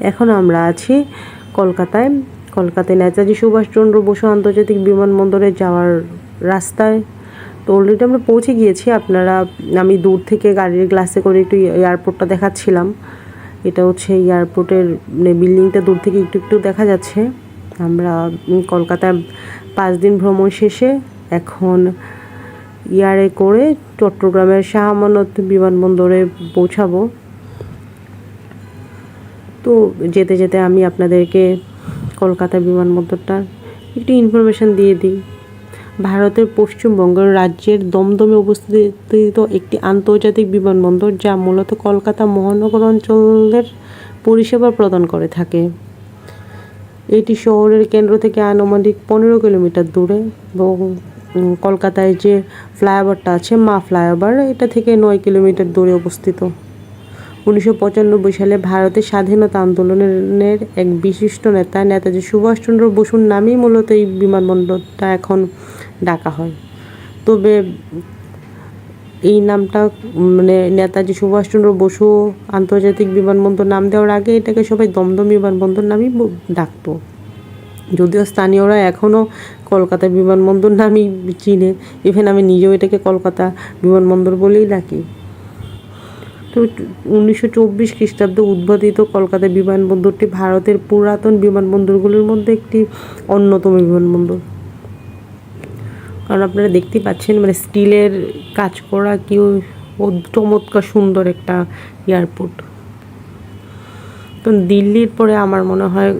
এখন আমরা আছি কলকাতায়। কলকাতায় নেতাজি সুভাষচন্দ্র বসু আন্তর্জাতিক বিমানবন্দরে যাওয়ার রাস্তায়। তো অলরেডি আমরা পৌঁছে গিয়েছি। আপনারা, আমি দূর থেকে গাড়ির গ্লাসে করে একটু এয়ারপোর্টটা দেখাচ্ছিলাম। এটা হচ্ছে এয়ারপোর্টের মানে বিল্ডিংটা দূর থেকে একটু একটু দেখা যাচ্ছে। আমরা কলকাতায় পাঁচ দিন ভ্রমণ শেষে এখন ইয়ারে করে চট্টগ্রামের শাহ আমানত বিমানবন্দরে পৌঁছাবো। তো যেতে যেতে আমি আপনাদেরকে কলকাতা বিমানবন্দরটার একটু ইনফরমেশন দিয়ে দিই। ভারতের পশ্চিমবঙ্গের রাজ্যের দমদমে অবস্থিত একটি আন্তর্জাতিক বিমানবন্দর যা মূলত কলকাতা মহানগর অঞ্চলের পরিষেবা প্রদান করে থাকে। এটি শহরের কেন্দ্র থেকে আনুমানিক পনেরো কিলোমিটার দূরে এবং কলকাতায় যে ফ্লাইওভারটা আছে মা ফ্লাইওভার, এটা থেকে নয় কিলোমিটার দূরে অবস্থিত। উনিশশো পঁচানব্বই সালে ভারতের স্বাধীনতা আন্দোলনের এক বিশিষ্ট নেতা, নেতাজি সুভাষচন্দ্র বসুর নামেই মূলত এই বিমানবন্দরটা এখন ডাকা হয়। তবে এই নামটা মানে নেতাজি সুভাষচন্দ্র বসু আন্তর্জাতিক বিমানবন্দর নাম দেওয়ার আগে এটাকে সবাই দমদম বিমানবন্দর নামেই ডাকতো। যদিও স্থানীয়রা এখনও কলকাতা বিমানবন্দর নামই চিনে। ইভেন আমি নিজেও এটাকে কলকাতা বিমানবন্দর বলেই ডাকি। তো উনিশশো চব্বিশ খ্রিস্টাব্দে উদ্বোধিত কলকাতা বিমানবন্দরটি ভারতের পুরাতন বিমানবন্দরগুলির মধ্যে একটি অন্যতম বিমানবন্দর। কারণ আপনারা দেখতেই পাচ্ছেন মানে স্টিলের কাজ করা কি চমৎকার সুন্দর একটা এয়ারপোর্ট। তো দিল্লির পরে আমার মনে হয়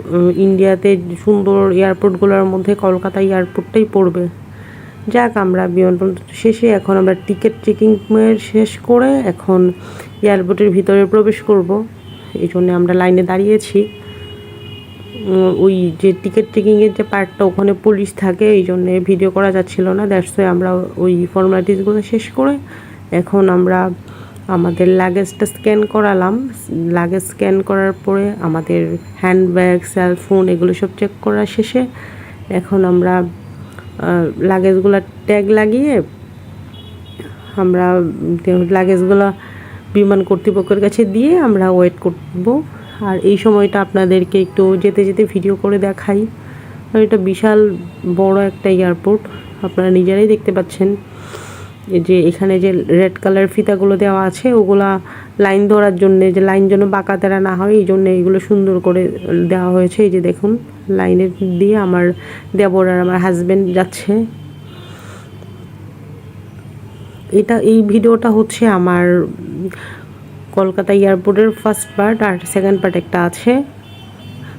ইন্ডিয়াতে সুন্দর এয়ারপোর্টগুলোর মধ্যে কলকাতা এয়ারপোর্টটাই পড়বে। যাক, আমরা বিমানবন্দর শেষে, এখন আমরা টিকিট চেকিং শেষ করে এখন এয়ারপোর্টের ভিতরে প্রবেশ করব। এই জন্য আমরা লাইনে দাঁড়িয়েছি। ওই যে টিকিট চেকিংয়ের যে পার্টটা ওখানে পুলিশ থাকে, এই জন্য ভিডিও করা যাচ্ছিল না। দ্যাটস আমরা ওই ফর্মালিটিসগুলো শেষ করে এখন আমরা আমাদের লাগেজটা স্ক্যান করালাম। লাগেজ স্ক্যান করার পরে আমাদের হ্যান্ডব্যাগ সেলফোন এগুলো সব চেক করা শেষে এখন আমরা লাগেজগুলো ট্যাগ লাগিয়ে আমরা লাগেজগুলো বিমান কর্তৃপক্ষের কাছে দিয়ে আমরা ওয়েট করব। আর এই সময়টা আপনাদেরকে একটু যেতে যেতে ভিডিও করে দেখাই। আর এটা বিশাল বড় একটা এয়ারপোর্ট আপনারা নিজেরাই দেখতে পাচ্ছেন। যে এখানে যে রেড কালার ফিতাগুলো দেওয়া আছে, ওগুলা লাইন ধরার জন্য, যে লাইন যেন বাঁকা তেরা না হয়, এই জন্য এইগুলো সুন্দর করে দেওয়া হয়েছে। এই যে দেখুন লাইনের দিয়ে আমার দেবর আর আমার হাজব্যান্ড যাচ্ছে। এটা, এই ভিডিওটা হচ্ছে আমার কলকাতা এয়ারপোর্টের ফার্স্ট পার্ট আর সেকেন্ড পার্ট একটা আছে।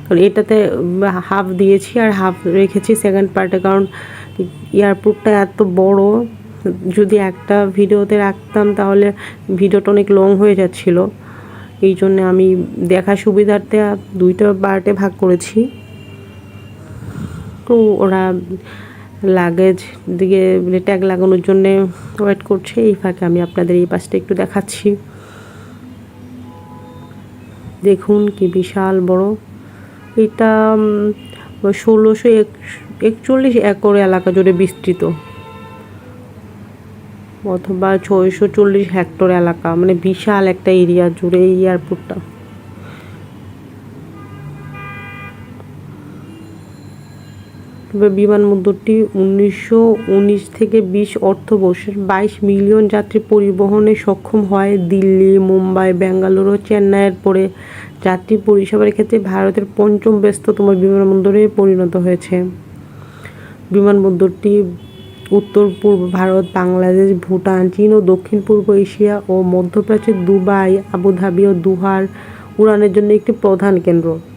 কারণ এটাতে হাফ দিয়েছি আর হাফ রেখেছি সেকেন্ড পার্টে কারণ এয়ারপোর্টটা এত বড়, যদি একটা ভিডিওতে রাখতাম তাহলে ভিডিওটা অনেক লং হয়ে যাচ্ছিল। এই জন্য আমি দেখা সুবিধার্থে দুইটা পার্টে ভাগ করেছি। তো ওরা লাগেজ দিকে মানে ট্যাগ লাগানোর জন্যে ওয়েট করছে। এই ফাঁকে আমি আপনাদের এই পাশটা একটু দেখাচ্ছি। দেখুন কি বিশাল বড়। এটা ষোলোশো একচল্লিশ একর এলাকা জুড়ে বিস্তৃত। অথবা ছয়শো চল্লিশ হেক্টর এলাকা। মানে বিশাল একটা এরিয়া জুড়ে এই এয়ারপোর্টটা বিমানবন্দরটি উনিশশো উনিশ থেকে বিশ অর্থবর্ষের বাইশ মিলিয়ন যাত্রী পরিবহনে সক্ষম হয়। দিল্লি, মুম্বাই বেঙ্গালুরু চেন্নাইয়ের পরে যাত্রী পরিষেবার ক্ষেত্রে ভারতের পঞ্চম ব্যস্ততম বিমানবন্দরে পরিণত হয়েছে। বিমানবন্দরটি উত্তর, পূর্ব ভারত, বাংলাদেশ, ভুটান, চীন ও দক্ষিণ পূর্ব এশিয়া ও মধ্যপ্রাচ্যের দুবাই, আবুধাবি ও দুহার উড়ানের জন্য একটি প্রধান কেন্দ্র।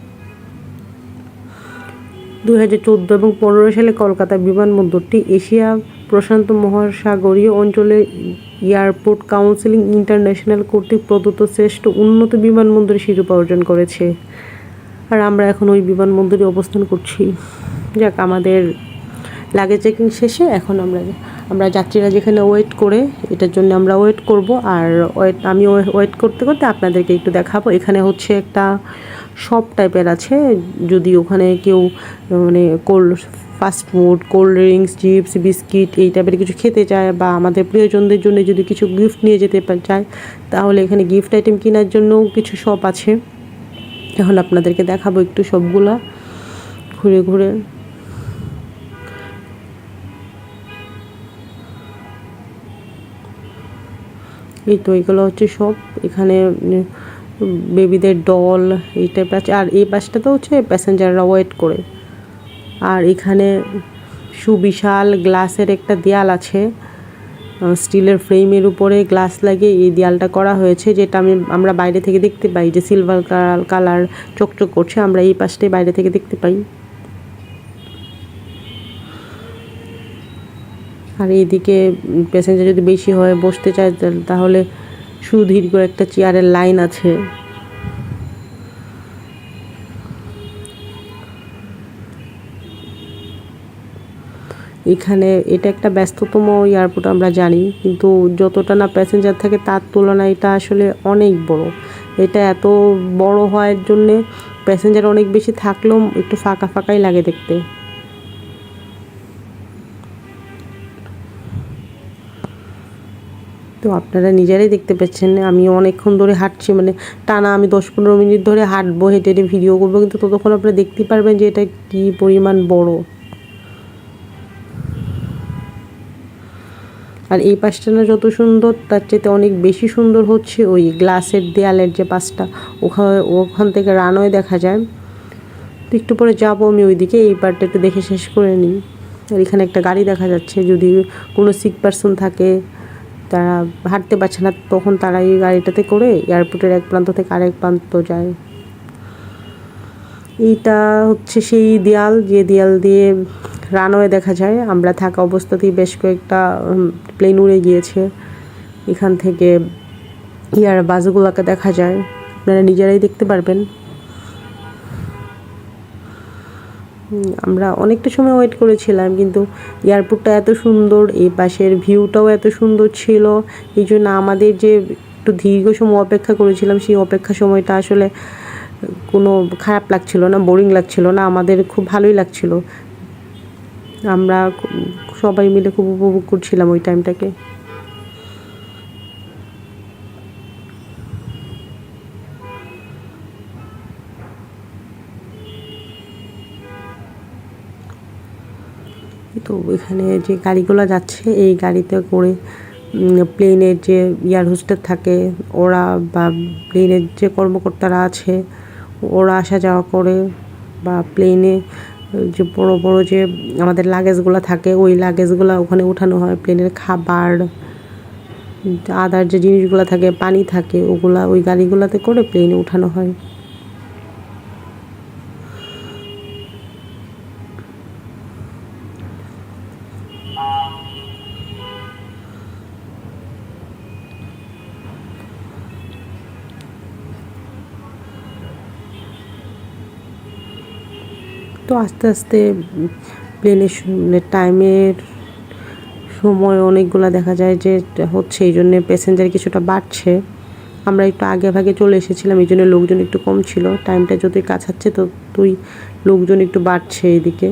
দুই হাজার এবং পনেরো সালে কলকাতা বিমানবন্দরটি এশিয়া প্রশান্ত মহাসাগরীয় অঞ্চলে এয়ারপোর্ট কাউন্সিলিং ইন্টারন্যাশনাল কর্তৃক প্রদত্ত শ্রেষ্ঠ উন্নত বিমানবন্দরের শিরোপা অর্জন করেছে। আর আমরা এখন ওই বিমানবন্দরে অবস্থান করছি। যাক, আমাদের লাগে চেকিং শেষে এখন আমরা আমরা যাত্রীরা যেখানে ওয়েট করে, এটার জন্য আমরা ওয়েট করব। আর ওয়েট আমি ওয়েট করতে করতে আপনাদেরকে একটু দেখাবো। এখানে হচ্ছে একটা শপ টাইপের আছে। যদি ওখানে কেউ মানে cold fast food cold drinks chips biscuit এই টাইপের কিছু খেতে চায় বা আমাদের প্রিয়জনদের জন্য যদি কিছু গিফট নিয়ে যেতে চায়, তাহলে এখানে গিফট আইটেম কেনার জন্যও কিছু শপ আছে। এখন আপনাদেরকে দেখাবো একটু সবগুলা ঘুরে ঘুরে। এই তো এগুলো হচ্ছে সব। এখানে বেবিদের ডল এই টাইপের আছে। আর এই পাশটাতে হচ্ছে প্যাসেঞ্জাররা ওয়েট করে। আর এখানে সুবিশাল গ্লাসের একটা দেয়াল আছে। স্টিলের ফ্রেমের উপরে গ্লাস লাগিয়ে এই দেয়ালটা করা হয়েছে, যেটা আমি, আমরা বাইরে থেকে দেখতে পাই যে সিলভার কালার চকচক করছে। আমরা এই পাশটাই বাইরে থেকে দেখতে পাই। আর এইদিকে প্যাসেঞ্জার যদি বেশি হয়, বসতে চায় তাহলে সুদীর্ঘ একটা চেয়ারের লাইন আছে। এখানে এটা একটা ব্যস্ততম এয়ারপোর্ট আমরা জানি, কিন্তু যতটা না প্যাসেঞ্জার থাকে, তার তুলনায় এটা আসলে অনেক বড়। এটা এত বড় হওয়ার জন্যে প্যাসেঞ্জার অনেক বেশি থাকলেও একটু ফাঁকা ফাঁকাই লাগে দেখতে। তো আপনারা নিজেরাই দেখতে পাচ্ছেন, আমি অনেকক্ষণ ধরে হাঁটছি মানে টানা আমি দশ পনেরো মিনিট ধরে হাঁটবো, হেঁটে হেঁটে ভিডিও করব, কিন্তু ততক্ষণ আপনারা দেখতেই পারবেন যে এটা কী পরিমাণ বড়। আর এই পাশটা না যত সুন্দর, তার চাইতে অনেক বেশি সুন্দর হচ্ছে ওই গ্লাসের দেয়ালের যে পাশটা ওখানে ওখান থেকে রানওয়ে দেখা যায়। তো একটু পরে যাব আমি ওইদিকে, এই পার্টটা একটু দেখে শেষ করে নিই। আর এখানে একটা গাড়ি দেখা যাচ্ছে, যদি কোনো সিক পার্সন থাকে তারা হাঁটতে পারছে না, তখন তারা এই গাড়িটাতে করে এয়ারপোর্টের এক প্রান্ত থেকে আরেক প্রান্ত যায়। এইটা হচ্ছে সেই দেয়াল, যে দেয়াল দিয়ে রানওয়ে দেখা যায়। আমরা থাকা অবস্থাতেই বেশ কয়েকটা প্লেন উড়ে গিয়েছে। এখান থেকে ইয়ার বাসগুলোকে দেখা যায়। আপনারা নিজেরাই দেখতে পারবেন। আমরা অনেকটা সময় ওয়েট করেছিলাম, কিন্তু এয়ারপোর্টটা এত সুন্দর, এই পাশের ভিউটাও এত সুন্দর ছিল। এই জন্য আমাদের যে একটু দীর্ঘ সময় অপেক্ষা করেছিলাম, সেই অপেক্ষা সময়টা আসলে কোনো খারাপ লাগছিল না বোরিং লাগছিল না, আমাদের খুব ভালোই লাগছিল। আমরা সবাই মিলে খুব উপভোগ করছিলাম ওই টাইমটাকে তো এখানে যে গাড়িগুলো যাচ্ছে, এই গাড়িতে করে প্লেনের যে এয়ার হোস্টেল থাকে, ওরা বা প্লেনের যে কর্মকর্তারা আছে, ওরা আসা যাওয়া করে বা প্লেনে যে বড় বড় যে আমাদের লাগেজগুলো থাকে, ওই লাগেজগুলো ওখানে উঠানো হয়। প্লেনের খাবার, আদার যে জিনিসগুলো থাকে, পানি থাকে, ওগুলা ওই গাড়িগুলোতে করে প্লেনে উঠানো হয়। তো আস্তে আস্তে প্লেনের মানে টাইমের সময় অনেকগুলো দেখা যায় যে হচ্ছে, এই জন্যে প্যাসেঞ্জার কিছুটা বাড়ছে। আমরা একটু আগে ভাগে চলে এসেছিলাম, এই জন্য লোকজন একটু কম ছিল। টাইমটা যদি কাছাচ্ছে তো, তুই লোকজন একটু বাড়ছে এদিকে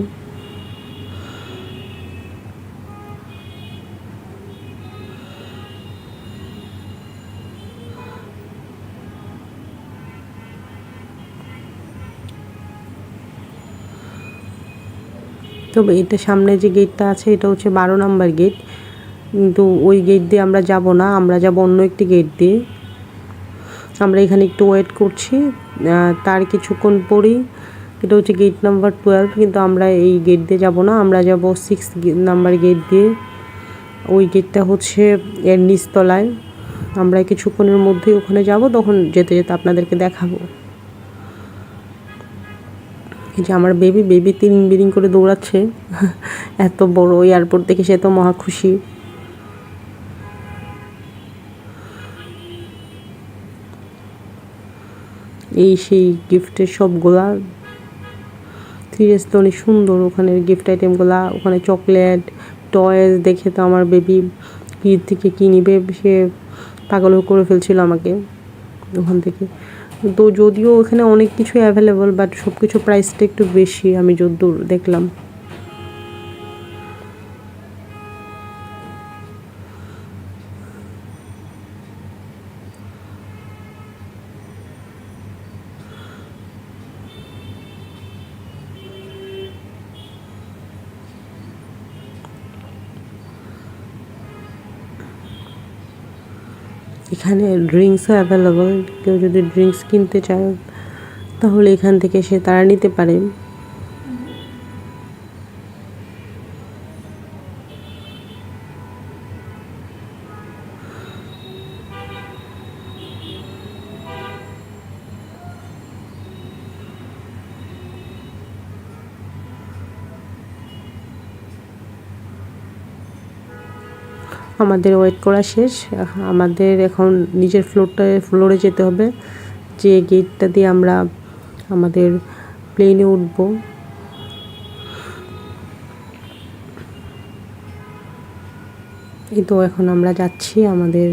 তবে এটা সামনে যে গেটটা আছে, এটা হচ্ছে বারো নাম্বার গেট কিন্তু ওই গেট দিয়ে আমরা যাব না, আমরা যাব অন্য একটি গেট দিয়ে। আমরা এখানে একটু ওয়েট করছি তার কিছুক্ষণ পরেই, এটা হচ্ছে গেট নাম্বার টুয়েলভ কিন্তু আমরা এই গেট দিয়ে যাব না, আমরা যাব সিক্স নাম্বার গেট দিয়ে। ওই গেটটা হচ্ছে এর নিচতলায়। আমরা কিছুক্ষণের মধ্যেই ওখানে যাব, তখন যেতে যেতে আপনাদেরকে দেখাবো। যে আমার বেবি বেবি তিরিং বিরিং করে দৌড়াচ্ছে। এত বড় এয়ারপোর্ট দেখে সে তো মহা খুশি। এই সেই গিফটের সবগুলা। সিরিয়াসলি অনেক সুন্দর ওখানের গিফট আইটেমগুলা ওখানে চকলেট টয়েস দেখে তো আমার বেবি কি থেকে কী নিবে সে পাগল করে ফেলছিল আমাকে ওখান থেকে। তো যদিও ওখানে অনেক কিছুই অ্যাভেলেবল বাট সব কিছু প্রাইসটা একটু বেশি, আমি যদ্দূর দেখলাম। এখানে ড্রিঙ্কসও অ্যাভেলেবল কেউ যদি ড্রিঙ্কস কিনতে চায়, তাহলে এখান থেকে সে তারা নিতে পারে। আমাদের ওয়েট করা শেষ। আমাদের এখন নিজের ফ্লোরটায় ফ্লোরে যেতে হবে। যে গেটটা দিয়ে আমরা আমাদের প্লেনে উঠবো। এই তো এখন আমরা যাচ্ছি আমাদের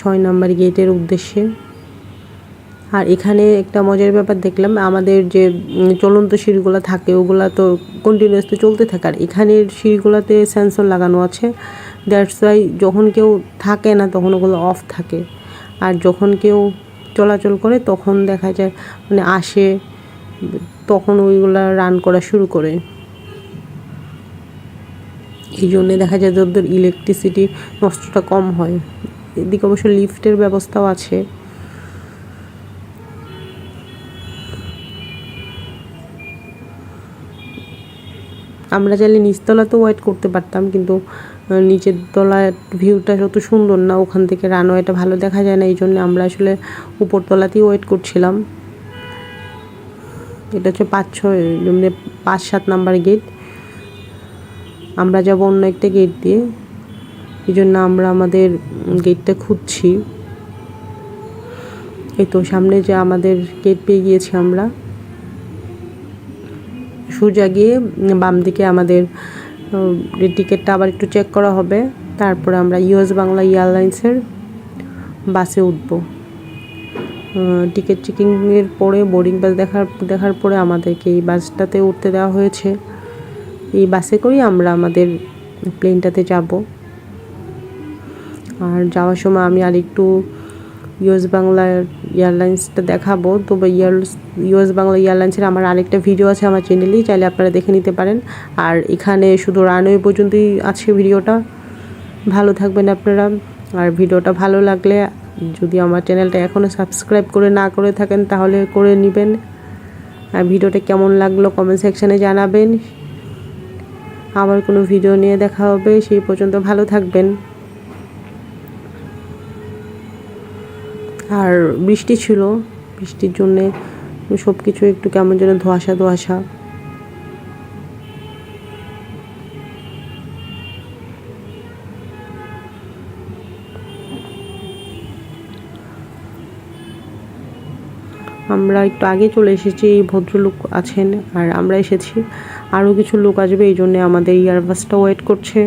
ছয় নম্বর গেটের উদ্দেশ্যে। আর এখানে একটা মজার ব্যাপার দেখলাম, আমাদের যে চলন্ত সিঁড়িগুলো থাকে, ওগুলা তো কন্টিনিউয়াসলি চলতে থাকে। আর এখানের সিঁড়িগুলোতে সেন্সর লাগানো আছে। দ্যাটস ওয়াই যখন কেউ থাকে না, তখন ওগুলো অফ থাকে। আর যখন কেউ চলাচল করে, তখন দেখা যায় মানে আসে, তখন ওইগুলো রান করা শুরু করে। এই জন্যে দেখা যায় যে ওদের ইলেকট্রিসিটি নষ্টটা কম হয়। এদিকে অবশ্য লিফটের ব্যবস্থাও আছে। আমরা চাইলে নিচতলাতেও ওয়েট করতে পারতাম, কিন্তু নিচের তলার ভিউটা অত সুন্দর না। ওখান থেকে রানওয়েটা ভালো দেখা যায় না এই জন্য আমরা আসলে উপরতলাতেই ওয়েট করছিলাম। এটা হচ্ছে পাঁচ ছয় মানে পাঁচ সাত নাম্বার গেট আমরা যাব অন্য একটা গেট দিয়ে। এই জন্য আমরা আমাদের গেটটা খুঁজছি। এই তো সামনে যে আমাদের গেট পেয়ে গিয়েছি আমরা। সোজা গিয়ে বাম দিকে আমাদের টিকিটটা আবার একটু চেক করা হবে। তারপরে আমরা ইউএস বাংলা এয়ারলাইন্সের বাসে উঠব। টিকিট চেকিংয়ের পরে বোর্ডিং পাস দেখার দেখার পরে আমাদেরকে এই বাসটাতে উঠতে দেওয়া হয়েছে। এই বাসে করেই আমরা আমাদের প্লেনটাতে যাব। আর যাওয়ার সময় আমি আর একটু ইউএস বাংলা এয়ারলাইন্সটা দেখাবো। তবে ইয়ার ইউএস বাংলা এয়ারলাইন্সের আমার আরেকটা ভিডিও আছে আমার চ্যানেলেই চাইলে আপনারা দেখে নিতে পারেন। আর এখানে শুধু রানওয়ে পর্যন্তই আছে ভিডিওটা ভালো থাকবেন আপনারা। আর ভিডিওটা ভালো লাগলে যদি আমার চ্যানেলটা এখনও সাবস্ক্রাইব করে না করে থাকেন, তাহলে করে নেবেন। আর ভিডিওটা কেমন লাগল কমেন্ট সেকশানে জানাবেন। আবার কোনো ভিডিও নিয়ে দেখা হবে, সেই পর্যন্ত ভালো থাকবেন। আর বৃষ্টি ছিল, বৃষ্টির জন্যে সব কিছু একটু কেমন যেন ধোয়াশা ধোয়াশা। আমরা একটু আগে চলে এসেছি এই ভদ্রলোক আছেন আর আমরা এসেছি। আরও কিছু লোক আসবে, এই জন্যে আমাদের ইয়ারবাসটা ওয়েট করছে।